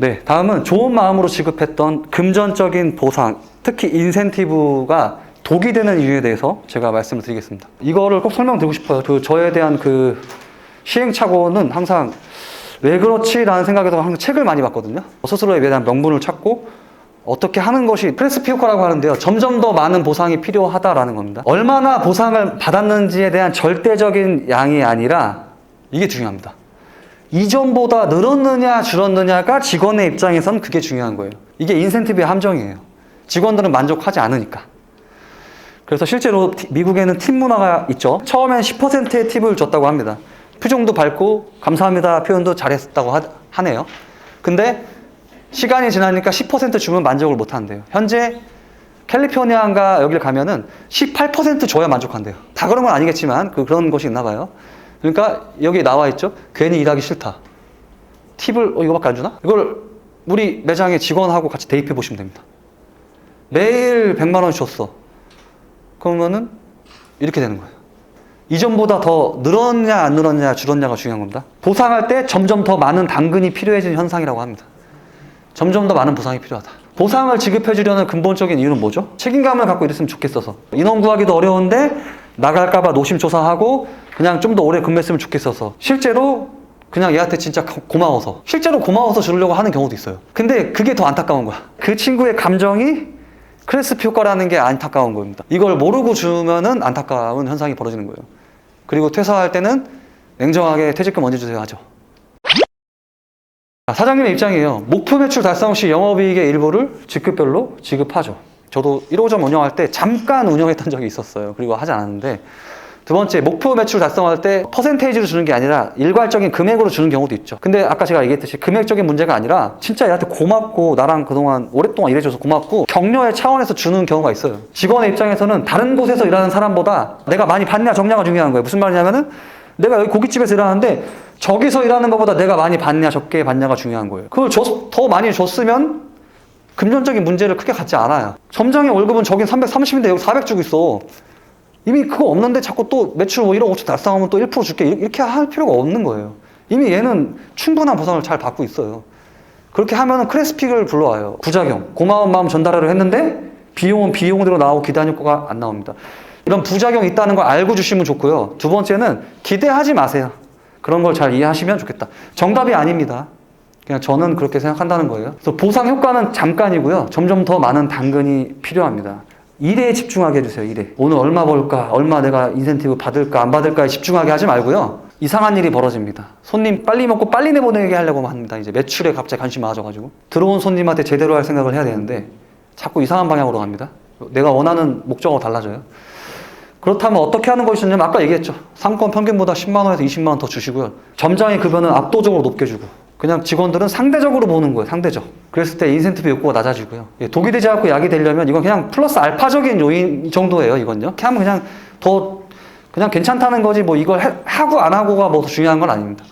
네, 다음은 좋은 마음으로 지급했던 금전적인 보상, 특히 인센티브가 독이 되는 이유에 대해서 제가 말씀을 드리겠습니다. 이거를 꼭 설명드리고 싶어요. 그 저에 대한 그 시행착오는 항상 왜 그렇지라는 생각에서 항상 책을 많이 봤거든요. 스스로에 대한 명분을 찾고 어떻게 하는 것이 프레스피 효과라고 하는데요. 점점 더 많은 보상이 필요하다라는 겁니다. 얼마나 보상을 받았는지에 대한 절대적인 양이 아니라 이게 중요합니다. 이전보다 늘었느냐 줄었느냐가 직원의 입장에선 그게 중요한 거예요. 이게 인센티브의 함정이에요. 직원들은 만족하지 않으니까. 그래서 실제로 티- 미국에는 팀 문화가 있죠. 처음엔 10%의 팁을 줬다고 합니다. 표정도 밝고 감사합니다 표현도 잘했다고 하, 하네요. 근데 시간이 지나니까 10% 주면 만족을 못 한대요. 현재 캘리포니아인가 여기를 가면은 18% 줘야 만족한대요. 다 그런 건 아니겠지만 그 그런 것이 있나 봐요. 그러니까 여기 나와 있죠. 괜히 일하기 싫다. 팁을 어, 이거밖에 안 주나? 이걸 우리 매장의 직원하고 같이 대입해 보시면 됩니다. 매일 100만 원 줬어. 그러면은 이렇게 되는 거예요. 이전보다 더 늘었냐 안 늘었냐 줄었냐가 중요한 겁니다. 보상할 때 점점 더 많은 당근이 필요해지는 현상이라고 합니다. 점점 더 많은 보상이 필요하다. 보상을 지급해 주려는 근본적인 이유는 뭐죠? 책임감을 갖고 이랬으면 좋겠어서. 인원 구하기도 어려운데 나갈까봐 노심초사하고 그냥 좀 더 오래 근무했으면 좋겠어서. 실제로 그냥 얘한테 진짜 고- 고마워서. 실제로 고마워서 주려고 하는 경우도 있어요. 근데 그게 더 안타까운 거야. 그 친구의 감정이 크레스피 효과라는 게 안타까운 겁니다. 이걸 모르고 주면은 안타까운 현상이 벌어지는 거예요. 그리고 퇴사할 때는 냉정하게 퇴직금 언제 주세요 하죠. 자, 사장님의 입장이에요. 목표 매출 달성 시 영업이익의 일부를 직급별로 지급하죠. 저도 1호점 운영할 때 잠깐 운영했던 적이 있었어요. 그리고 하지 않았는데 두 번째 목표 매출 달성할 때 퍼센테이지로 주는 게 아니라 일괄적인 금액으로 주는 경우도 있죠. 근데 아까 제가 얘기했듯이 금액적인 문제가 아니라 진짜 얘한테 고맙고 나랑 그동안 오랫동안 일해줘서 고맙고 격려의 차원에서 주는 경우가 있어요. 직원의 입장에서는 다른 곳에서 일하는 사람보다 내가 많이 받냐 적냐가 중요한 거예요. 무슨 말이냐면은 내가 여기 고깃집에서 일하는데 저기서 일하는 것보다 내가 많이 받냐 적게 받냐가 중요한 거예요. 그걸 줬- 더 많이 줬으면 금전적인 문제를 크게 갖지 않아요. 점장의 월급은 저긴 330인데 여기 400 주고 있어. 이미 그거 없는데 자꾸 또 매출 뭐 1억 5천 달성하면 또 1% 줄게 이렇게 할 필요가 없는 거예요. 이미 얘는 충분한 보상을 잘 받고 있어요. 그렇게 하면은 크레스픽을 불러와요. 부작용. 고마운 마음 전달하려 했는데 비용은 비용대로 나오고 기대 효과가 안 나옵니다. 이런 부작용이 있다는 걸 알고 주시면 좋고요. 두 번째는 기대하지 마세요. 그런 걸 잘 이해하시면 좋겠다. 정답이 아닙니다. 그냥 저는 그렇게 생각한다는 거예요. 그래서 보상 효과는 잠깐이고요. 점점 더 많은 당근이 필요합니다. 일에 집중하게 해주세요. 일에. 오늘 얼마 벌까, 얼마 내가 인센티브 받을까, 안 받을까에 집중하게 하지 말고요. 이상한 일이 벌어집니다. 손님 빨리 먹고 빨리 내보내게 하려고 합니다. 이제 매출에 갑자기 관심이 많아져가지고. 들어온 손님한테 제대로 할 생각을 해야 되는데 자꾸 이상한 방향으로 갑니다. 내가 원하는 목적하고 달라져요. 그렇다면 어떻게 하는 것이 좋냐면 아까 얘기했죠. 상권 평균보다 10만 원에서 20만 원 더 주시고요. 점장의 급여는 압도적으로 높게 주고 그냥 직원들은 상대적으로 보는 거예요. 상대적. 그랬을 때 인센티브 욕구가 낮아지고요. 예, 독이 되지 않고 약이 되려면 이건 그냥 플러스 알파적인 요인 정도예요. 이건요. 하면 그냥 더 그냥 괜찮다는 거지 뭐 이걸 해- 하고 안 하고가 뭐더 중요한 건 아닙니다.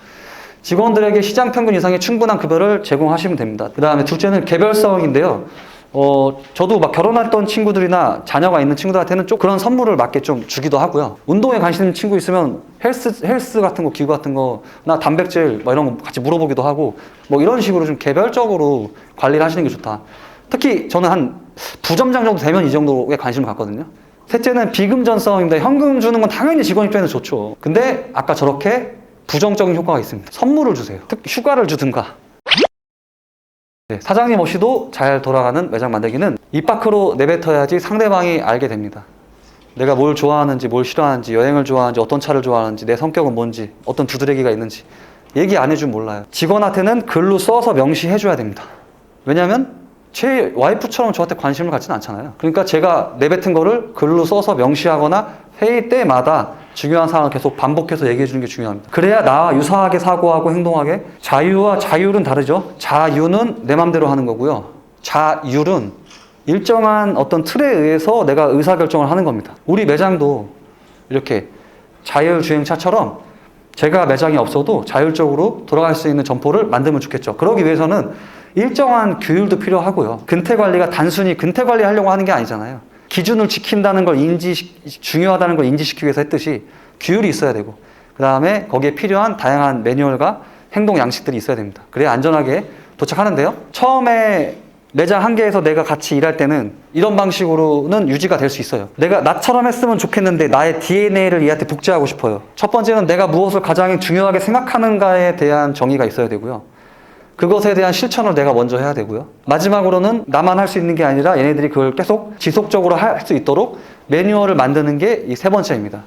직원들에게 시장 평균 이상의 충분한 급여를 제공하시면 됩니다. 그 다음에 둘째는 개별성인데요. 어, 저도 막 결혼했던 친구들이나 자녀가 있는 친구들한테는 좀 그런 선물을 맞게 좀 주기도 하고요. 운동에 관심 있는 친구 있으면 헬스, 헬스 같은 거, 기구 같은 거나 단백질 뭐 이런 거 같이 물어보기도 하고 뭐 이런 식으로 좀 개별적으로 관리를 하시는 게 좋다. 특히 저는 한 부점장 정도 되면 이 정도에 관심을 갖거든요. 셋째는 비금전성입니다. 현금 주는 건 당연히 직원 입장에서 좋죠. 근데 아까 저렇게 부정적인 효과가 있습니다. 선물을 주세요. 특히 휴가를 주든가. 네, 사장님 없이도 잘 돌아가는 매장 만들기는 입 밖으로 내뱉어야지 상대방이 알게 됩니다. 내가 뭘 좋아하는지, 뭘 싫어하는지, 여행을 좋아하는지, 어떤 차를 좋아하는지, 내 성격은 뭔지, 어떤 두드레기가 있는지 얘기 안 해주면 몰라요. 직원한테는 글로 써서 명시해줘야 됩니다. 왜냐하면 제 와이프처럼 저한테 관심을 갖지는 않잖아요. 그러니까 제가 내뱉은 거를 글로 써서 명시하거나 회의 때마다 중요한 사항을 계속 반복해서 얘기해 주는 게 중요합니다. 그래야 나와 유사하게 사고하고 행동하게 자유와 자율은 다르죠. 자유는 내 맘대로 하는 거고요. 자율은 일정한 어떤 틀에 의해서 내가 의사결정을 하는 겁니다. 우리 매장도 이렇게 자율주행차처럼 제가 매장이 없어도 자율적으로 돌아갈 수 있는 점포를 만들면 좋겠죠. 그러기 위해서는 일정한 규율도 필요하고요. 근태 관리가 단순히 근태 관리하려고 하는 게 아니잖아요. 기준을 지킨다는 걸 인지 중요하다는 걸 인지시키기 위해서 했듯이 규율이 있어야 되고 그 다음에 거기에 필요한 다양한 매뉴얼과 행동 양식들이 있어야 됩니다. 그래야 안전하게 도착하는데요. 처음에 매장 한 개에서 내가 같이 일할 때는 이런 방식으로는 유지가 될 수 있어요. 내가 나처럼 했으면 좋겠는데 나의 DNA를 얘한테 복제하고 싶어요. 첫 번째는 내가 무엇을 가장 중요하게 생각하는가에 대한 정의가 있어야 되고요. 그것에 대한 실천을 내가 먼저 해야 되고요. 마지막으로는 나만 할 수 있는 게 아니라 얘네들이 그걸 계속 지속적으로 할 수 있도록 매뉴얼을 만드는 게 이 세 번째입니다.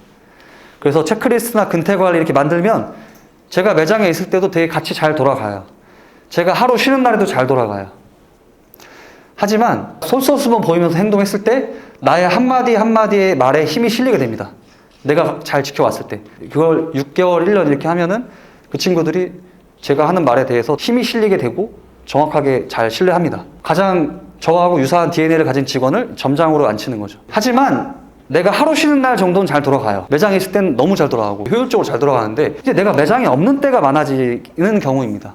그래서 체크리스트나 근태 관리 이렇게 만들면 제가 매장에 있을 때도 되게 같이 잘 돌아가요. 제가 하루 쉬는 날에도 잘 돌아가요. 하지만 솔선수범 보이면서 행동했을 때 나의 한마디 한마디의 말에 힘이 실리게 됩니다. 내가 잘 지켜왔을 때. 그걸 6개월, 1년 이렇게 하면은 그 친구들이 제가 하는 말에 대해서 힘이 실리게 되고 정확하게 잘 신뢰합니다. 가장 저하고 유사한 DNA를 가진 직원을 점장으로 앉히는 거죠. 하지만 내가 하루 쉬는 날 정도는 잘 돌아가요. 매장에 있을 때는 너무 잘 돌아가고 효율적으로 잘 돌아가는데 이제 내가 매장에 없는 때가 많아지는 경우입니다.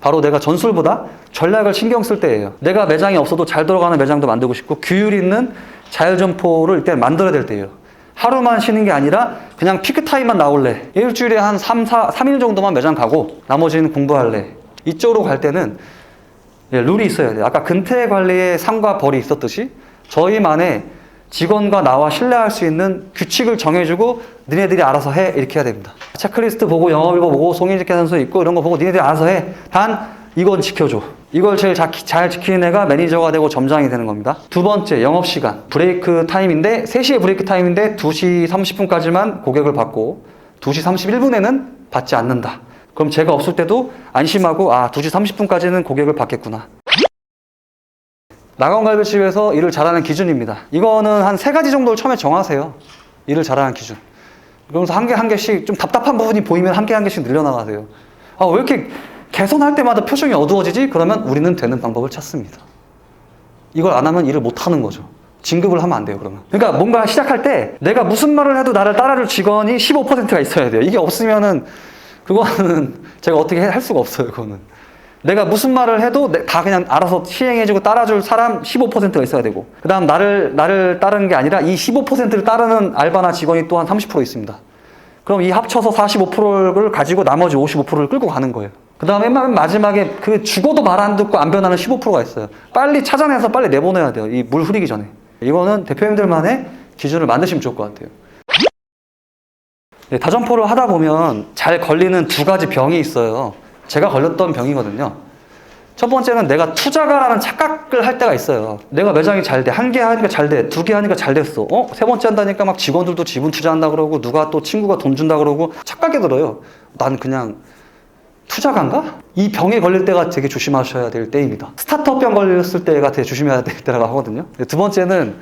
바로 내가 전술보다 전략을 신경 쓸 때예요. 내가 매장이 없어도 잘 돌아가는 매장도 만들고 싶고 규율 있는 자율 점포를 일단 만들어야 될 때예요. 하루만 쉬는 게 아니라 그냥 피크타임만 나올래. 일주일에 한 3, 4, 3일 정도만 매장 가고 나머지는 공부할래. 이쪽으로 갈 때는 예, 룰이 있어야 돼요. 아까 근태 관리에 상과 벌이 있었듯이 저희만의 직원과 나와 신뢰할 수 있는 규칙을 정해주고 니네들이 알아서 해 이렇게 해야 됩니다. 체크리스트 보고 영업일보 보고 송인직 계산서 있고 이런 거 보고 니네들이 알아서 해. 단 이건 지켜줘. 이걸 제일 자, 잘 지키는 애가 매니저가 되고 점장이 되는 겁니다. 두 번째 영업 시간 브레이크 타임인데 3시에 브레이크 타임인데 2시 30분까지만 고객을 받고 2시 31분에는 받지 않는다. 그럼 제가 없을 때도 안심하고 아 2시 30분까지는 고객을 받겠구나. 나건갈비집에서 일을 잘하는 기준입니다. 이거는 한 세 가지 정도를 처음에 정하세요. 일을 잘하는 기준. 그러면서 한 개 한 개씩 좀 답답한 부분이 보이면 한 개 한 개씩 늘려나가세요. 아, 왜 이렇게 개선할 때마다 표정이 어두워지지? 그러면 우리는 되는 방법을 찾습니다. 이걸 안 하면 일을 못 하는 거죠. 진급을 하면 안 돼요, 그러면. 그러니까 뭔가 시작할 때 내가 무슨 말을 해도 나를 따라줄 직원이 15%가 있어야 돼요. 이게 없으면은 그거는 제가 어떻게 할 수가 없어요, 그거는. 내가 무슨 말을 해도 내- 다 그냥 알아서 시행해주고 따라줄 사람 15%가 있어야 되고 그 다음 나를 나를 따르는 게 아니라 이 15%를 따르는 알바나 직원이 또 한 30% 있습니다 그럼 이 합쳐서 45%를 가지고 나머지 55%를 끌고 가는 거예요 그 다음에 맨 마지막에 그 죽어도 말 안 듣고 안 변하는 15%가 있어요 빨리 찾아내서 빨리 내보내야 돼요 이 물 흐리기 전에 이거는 대표님들만의 기준을 만드시면 좋을 것 같아요 네, 다점포를 하다 보면 잘 걸리는 두 가지 병이 있어요. 제가 걸렸던 병이거든요. 첫 번째는 내가 투자가라는 착각을 할 때가 있어요. 내가 매장이 잘 돼. 한 개 하니까 잘 돼. 두 개 하니까 잘 됐어. 어? 세 번째 한다니까 막 직원들도 지분 투자한다 그러고 누가 또 친구가 돈 준다 그러고 착각이 들어요. 난 그냥 투자가인가? 이 병에 걸릴 때가 되게 조심하셔야 될 때입니다. 스타트업병 걸렸을 때가 되게 조심해야 될 때라고 하거든요. 네, 두 번째는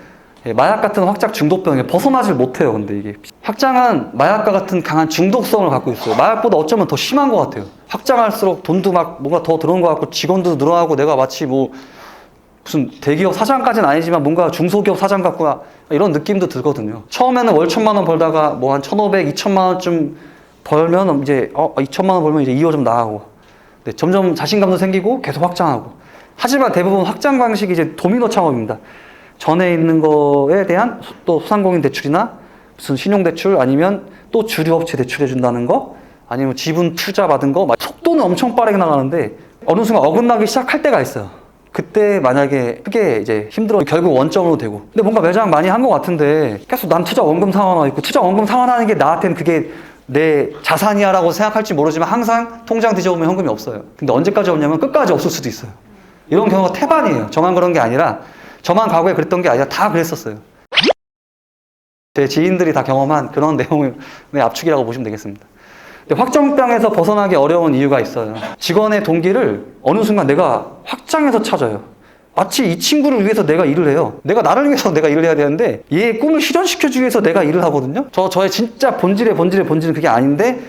예, 마약 같은 확장 중독병에 벗어나질 못해요. 근데 이게 확장은 마약과 같은 강한 중독성을 갖고 있어요. 마약보다 어쩌면 더 심한 것 같아요. 확장할수록 돈도 막 뭔가 더 들어온 것 같고 직원도 늘어나고 내가 마치 뭐 무슨 대기업 사장까지는 아니지만 뭔가 중소기업 사장 같구나 이런 느낌도 들거든요. 처음에는 월 천만 원 벌다가 뭐 한 천오백, 이천만 원쯤 벌면 이제 어 이천만 원 벌면 이제 이어 좀 나가고 네, 점점 자신감도 생기고 계속 확장하고 하지만 대부분 확장 방식이 이제 도미노 창업입니다. 전에 있는 거에 대한 수- 또 소상공인 대출이나 무슨 신용 대출 아니면 또 주류 업체 대출해 준다는 거 아니면 지분 투자 받은 거막 속도는 엄청 빠르게 나가는데 어느 순간 어긋나기 시작할 때가 있어요. 그때 만약에 크게 이제 힘들어 결국 원점으로 되고 근데 뭔가 매장 많이 한 것 같은데 계속 난 투자 원금 상환하고 있고 투자 원금 상환하는 게 나한테는 그게 내 자산이야라고 생각할지 모르지만 항상 통장 뒤져보면 현금이 없어요. 근데 언제까지 없냐면 끝까지 없을 수도 있어요. 이런 경우가 태반이에요. 저만 그런 게 아니라 저만 과거에 그랬던 게 아니라 다 그랬었어요. 제 지인들이 다 경험한 그런 내용의 압축이라고 보시면 되겠습니다. 확정병에서 벗어나기 어려운 이유가 있어요. 직원의 동기를 어느 순간 내가 확장해서 찾아요. 마치 이 친구를 위해서 내가 일을 해요. 내가 나를 위해서 내가 일을 해야 되는데 얘의 꿈을 실현시켜주기 위해서 내가 일을 하거든요. 저 저의 진짜 본질의 본질의 본질은 그게 아닌데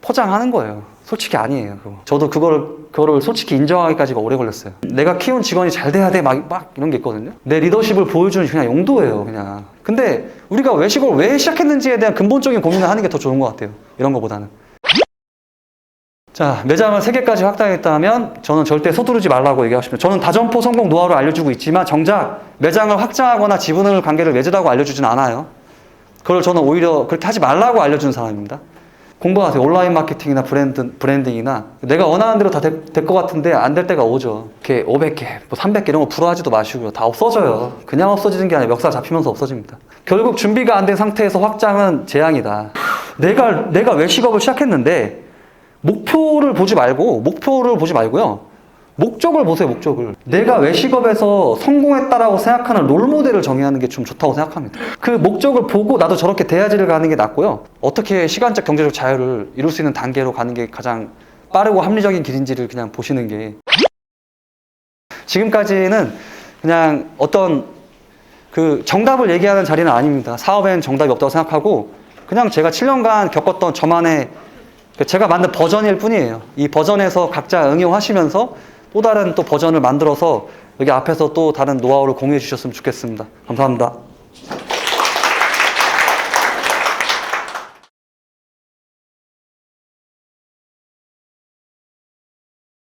포장하는 거예요. 솔직히 아니에요. 그거. 저도 그걸 그거를 솔직히 인정하기까지가 오래 걸렸어요. 내가 키운 직원이 잘 돼야 돼, 막, 막 이런 게 있거든요. 내 리더십을 보여주는 그냥 용도예요, 그냥. 근데 우리가 외식을 왜 시작했는지에 대한 근본적인 고민을 하는 게 더 좋은 것 같아요. 이런 거보다는. 자, 매장을 3개까지 확장했다면 저는 절대 서두르지 말라고 얘기하고 싶습니다. 저는 다점포 성공 노하우를 알려주고 있지만 정작 매장을 확장하거나 지분을 관계를 맺으라고 알려주진 않아요. 그걸 저는 오히려 그렇게 하지 말라고 알려주는 사람입니다. 공부하세요. 온라인 마케팅이나 브랜드, 브랜딩이나 내가 원하는 대로 다 될 것 같은데 안 될 때가 오죠. 이렇게 500개, 뭐 300개 이런 거 부러하지도 마시고요. 다 없어져요. 그냥 없어지는 게 아니라 멱살 잡히면서 없어집니다. 결국 준비가 안 된 상태에서 확장은 재앙이다. 내가, 내가 외식업을 시작했는데 목표를 보지 말고, 목표를 보지 말고요. 목적을 보세요, 목적을. 내가 외식업에서 성공했다라고 생각하는 롤 모델을 정의하는 게 좀 좋다고 생각합니다. 그 목적을 보고 나도 저렇게 돼야지를 가는 게 낫고요. 어떻게 시간적 경제적 자유를 이룰 수 있는 단계로 가는 게 가장 빠르고 합리적인 길인지를 그냥 보시는 게 지금까지는 그냥 어떤 그 정답을 얘기하는 자리는 아닙니다. 사업엔 정답이 없다고 생각하고 그냥 제가 7년간 겪었던 저만의 그 제가 만든 버전일 뿐이에요. 이 버전에서 각자 응용하시면서 또 다른 또 버전을 만들어서 여기 앞에서 또 다른 노하우를 공유해 주셨으면 좋겠습니다. 감사합니다.